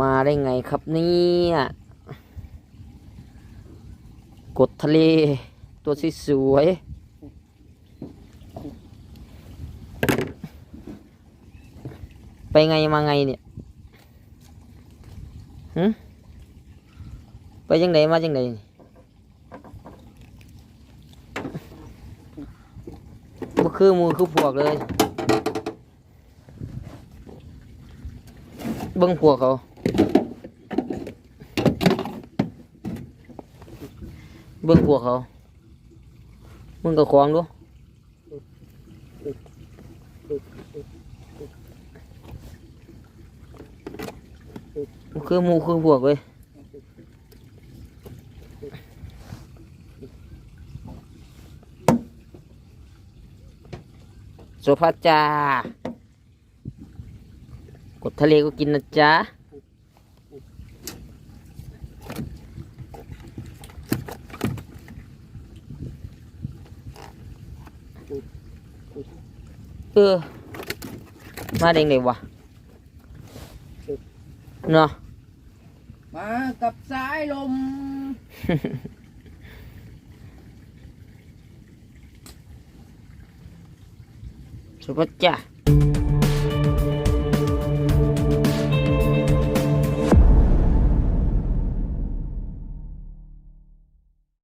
มาได้ไงครับเนี่ยกดทะเล ตัวสวยไปไงมาไงเนี่ยหึไปจังไดมาจังไดนี่บ่คือหมูคือพวกเลย เบิ้งพวกเขาเบิ้งพวกเขามึง ก็ควางดูบ่คือหมูคือพวกเลยโซฟาจ้ากดทะเลก็กินนะจ๊ะเออมาได้ไงวะเนาะมากับสายลม สุภาพจ้า